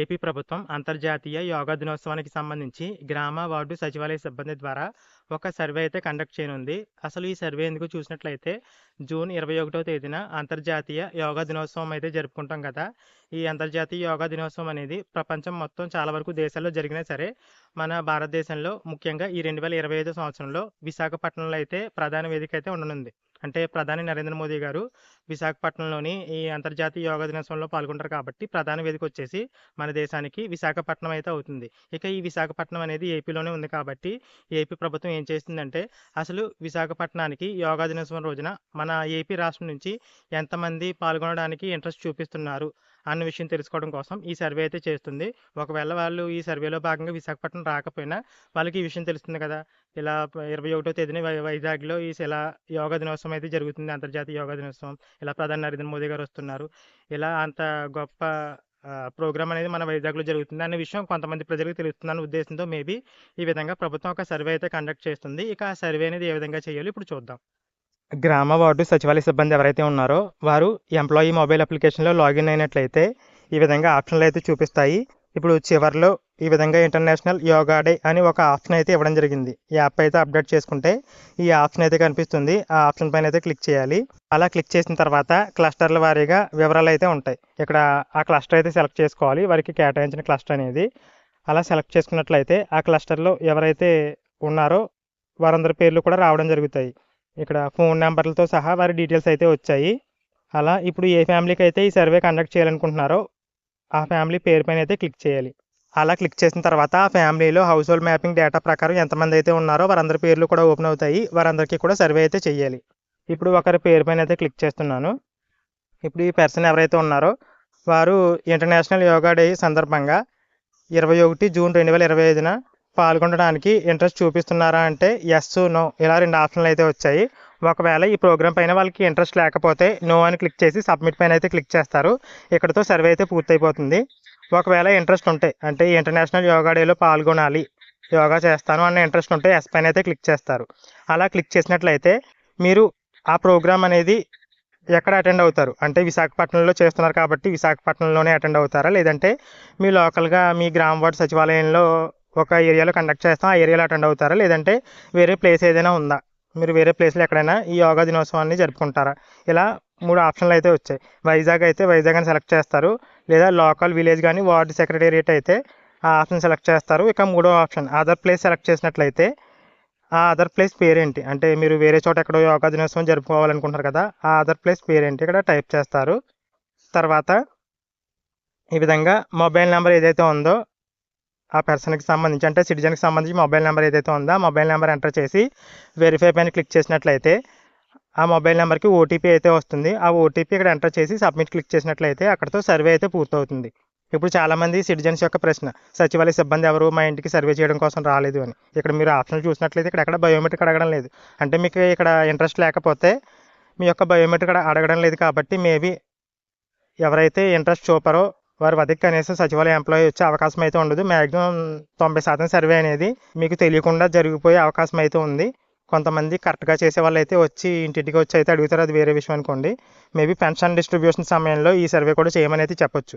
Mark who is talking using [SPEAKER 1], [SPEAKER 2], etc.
[SPEAKER 1] AP ప్రభుత్వం అంతర్జాతీయ యోగా దినోత్సవానికి సంబంధించి గ్రామ వార్డు సచివాలయ సిబ్బంది ద్వారా ఒక సర్వే అయితే కండక్ట్ చేయనుంది. అసలు ఈ సర్వే ఎందుకు చూసినట్లయితే జూన్ ఇరవై ఒకటో తేదీన అంతర్జాతీయ యోగా దినోత్సవం అయితే జరుపుకుంటాం కదా. ఈ అంతర్జాతీయ యోగా దినోత్సవం అనేది ప్రపంచం మొత్తం చాలా వరకు దేశాల్లో జరిగినా సరే మన భారతదేశంలో ముఖ్యంగా ఈ రెండు వేల ఇరవై ఐదో సంవత్సరంలో విశాఖపట్నంలో అయితే ప్రధాన వేదిక అయితే ఉండనుంది. అంటే ప్రధాని నరేంద్ర మోదీ గారు విశాఖపట్నంలోని ఈ అంతర్జాతీయ యోగా దినోత్సవంలో పాల్గొంటారు కాబట్టి ప్రధాన వేదిక వచ్చేసి మన దేశానికి విశాఖపట్నం అయితే అవుతుంది. ఇక ఈ విశాఖపట్నం అనేది ఏపీలోనే ఉంది కాబట్టి ఏపీ ప్రభుత్వం ఏం చేస్తుందంటే అసలు విశాఖపట్నానికి యోగా దినోత్సవం రోజున మన ఏపీ రాష్ట్రం నుంచి ఎంతమంది పాల్గొనడానికి ఇంట్రెస్ట్ చూపిస్తున్నారు అన్న విషయం తెలుసుకోవడం కోసం ఈ సర్వే అయితే చేస్తుంది. ఒకవేళ వాళ్ళు ఈ సర్వేలో భాగంగా విశాఖపట్నం రాకపోయినా వాళ్ళకి ఈ విషయం తెలుస్తుంది కదా. ఇలా ఇరవై ఒకటో తేదీన వై వైజాగ్లో ఈ ఇలా యోగా దినోత్సవం అయితే జరుగుతుంది అంతర్జాతీయ యోగా దినోత్సవం. ఇలా ప్రధాని నరేంద్ర మోదీ గారు వస్తున్నారు ఇలా అంత గొప్ప ప్రోగ్రామ్ అనేది మన వైజాగ్లో జరుగుతుంది అనే విషయం కొంతమంది ప్రజలకు తెలుస్తుందన్న ఉద్దేశంతో మేబీ ఈ విధంగా ప్రభుత్వం ఒక సర్వే అయితే కండక్ట్ చేస్తుంది. ఇక ఆ సర్వే అనేది ఏ విధంగా చేయాలి ఇప్పుడు చూద్దాం. గ్రామ వార్డు సచివాలయ సిబ్బంది ఎవరైతే ఉన్నారో వారు ఎంప్లాయీ మొబైల్ అప్లికేషన్లో లాగిన్ అయినట్లయితే ఈ విధంగా ఆప్షన్లు అయితే చూపిస్తాయి. ఇప్పుడు చివరిలో ఈ విధంగా ఇంటర్నేషనల్ యోగా డే అని ఒక ఆప్షన్ అయితే ఇవ్వడం జరిగింది. ఈ యాప్ అయితే అప్డేట్ చేసుకుంటే ఈ ఆప్షన్ అయితే కనిపిస్తుంది. ఆ ఆప్షన్ పైన అయితే క్లిక్ చేయాలి. అలా క్లిక్ చేసిన తర్వాత క్లస్టర్ల వారీగా వివరాలు అయితే ఉంటాయి. ఇక్కడ ఆ క్లస్టర్ అయితే సెలెక్ట్ చేసుకోవాలి. వారికి కేటాయించిన క్లస్టర్ అనేది. అలా సెలెక్ట్ చేసుకున్నట్లయితే ఆ క్లస్టర్లో ఎవరైతే ఉన్నారో వారందరి పేర్లు కూడా రావడం జరుగుతాయి. ఇక్కడ ఫోన్ నెంబర్లతో సహా వారి డీటెయిల్స్ అయితే వచ్చాయి. అలా ఇప్పుడు ఏ ఫ్యామిలీకి అయితే ఈ సర్వే కండక్ట్ చేయాలనుకుంటున్నారో ఆ ఫ్యామిలీ పేరు పైన అయితే క్లిక్ చేయాలి. అలా క్లిక్ చేసిన తర్వాత ఆ ఫ్యామిలీలో హౌస్ హోల్డ్ మ్యాపింగ్ డేటా ప్రకారం ఎంతమంది అయితే ఉన్నారో వారందరి పేర్లు కూడా ఓపెన్ అవుతాయి. వారందరికీ కూడా సర్వే అయితే చేయాలి ఇప్పుడు ఒకరి పేరు పైన అయితే క్లిక్ చేస్తున్నాను. ఇప్పుడు ఈ పర్సన్ ఎవరైతే ఉన్నారో వారు ఇంటర్నేషనల్ యోగా డే సందర్భంగా ఇరవై ఒకటి జూన్ రెండు వేల ఇరవై ఐదున పాల్గొనడానికి ఇంట్రెస్ట్ చూపిస్తున్నారా అంటే ఎస్ నో ఇలా రెండు ఆప్షన్లు అయితే వచ్చాయి. ఒకవేళ ఈ ప్రోగ్రామ్ పైన వాళ్ళకి ఇంట్రెస్ట్ లేకపోతే నో అని క్లిక్ చేసి సబ్మిట్ పైన అయితే క్లిక్ చేస్తారు. ఇక్కడతో సర్వే అయితే పూర్తయిపోతుంది. ఒకవేళ ఇంట్రెస్ట్ ఉంటే అంటే ఇంటర్నేషనల్ యోగా డేలో పాల్గొనాలి యోగా చేస్తాను అన్న ఇంట్రెస్ట్ ఉంటే ఎస్ పైన అయితే క్లిక్ చేస్తారు. అలా క్లిక్ చేసినట్లయితే మీరు ఆ ప్రోగ్రామ్ అనేది ఎక్కడ అటెండ్ అవుతారు? అంటే విశాఖపట్నంలో చేస్తున్నారు కాబట్టి విశాఖపట్నంలోనే అటెండ్ అవుతారా? లేదంటే మీ లోకల్గా మీ గ్రామ వార్డు సచివాలయంలో ఒక ఏరియాలో కండక్ట్ చేస్తాం ఆ ఏరియాలో అటెండ్ అవుతారా? లేదంటే వేరే ప్లేస్ ఏదైనా ఉందా? మీరు వేరే ప్లేస్లో ఎక్కడైనా ఈ యోగా దినోత్సవాన్ని జరుపుకుంటారా? ఇలా మూడు ఆప్షన్లు అయితే వచ్చాయి. వైజాగ్ అయితే వైజాగ్ అని సెలెక్ట్ చేస్తారు. లేదా లోకల్ విలేజ్ కానీ వార్డు సెక్రటేరియట్ అయితే ఆ ఆప్షన్ సెలెక్ట్ చేస్తారు. ఇక మూడో ఆప్షన్ అదర్ ప్లేస్ సెలెక్ట్ చేసినట్లయితే ఆ అదర్ ప్లేస్ పేరేంటి? అంటే మీరు వేరే చోట ఎక్కడో యోగా దినోత్సవం జరుపుకోవాలనుకుంటారు కదా ఆ అదర్ ప్లేస్ పేరేంటి? ఇక్కడ టైప్ చేస్తారు. తర్వాత ఈ విధంగా మొబైల్ నెంబర్ ఏదైతే ఉందో ఆ పర్సన్కి సంబంధించి అంటే సిటిజన్కి సంబంధించి మొబైల్ నెంబర్ ఏదైతే ఉందో ఆ మొబైల్ నెంబర్ ఎంటర్ చేసి వెరిఫై పైన క్లిక్ చేసినట్లయితే ఆ మొబైల్ నెంబర్కి ఓటీపీ అయితే వస్తుంది. ఆ ఓటీపీ ఇక్కడ ఎంటర్ చేసి సబ్మిట్ క్లిక్ చేసినట్లయితే అక్కడతో సర్వే అయితే పూర్తవుతుంది. ఇప్పుడు చాలామంది సిటిజన్స్ యొక్క ప్రశ్న సచివాలయ సిబ్బంది ఎవరు? మా ఇంటికి సర్వే చేయడం కోసం రాలేదు అని. ఇక్కడ మీరు ఆప్షన్ చూసినట్లయితే ఇక్కడ ఎక్కడ బయోమెట్రిక్ అడగడం లేదు. అంటే మీకు ఇక్కడ ఇంట్రెస్ట్ లేకపోతే మీ యొక్క బయోమెట్రిక్ అడగడం లేదు కాబట్టి మేబీ ఎవరైతే ఇంట్రెస్ట్ చూపరో వారి వద్దకు కనీసం సచివాలయ ఎంప్లాయీ వచ్చే అవకాశం అయితే ఉండదు. మ్యాక్సిమం తొంభై శాతం సర్వే అనేది మీకు తెలియకుండా జరిగిపోయే అవకాశం అయితే ఉంది. కొంతమంది కరెక్ట్గా చేసే వాళ్ళు అయితే వచ్చి ఇంటింటికి వచ్చి అయితే అడుగుతారు. అది వేరే విషయం అనుకోండి. మేబీ పెన్షన్ డిస్ట్రిబ్యూషన్ సమయంలో ఈ సర్వే కూడా చేయమని అయితే చెప్పొచ్చు.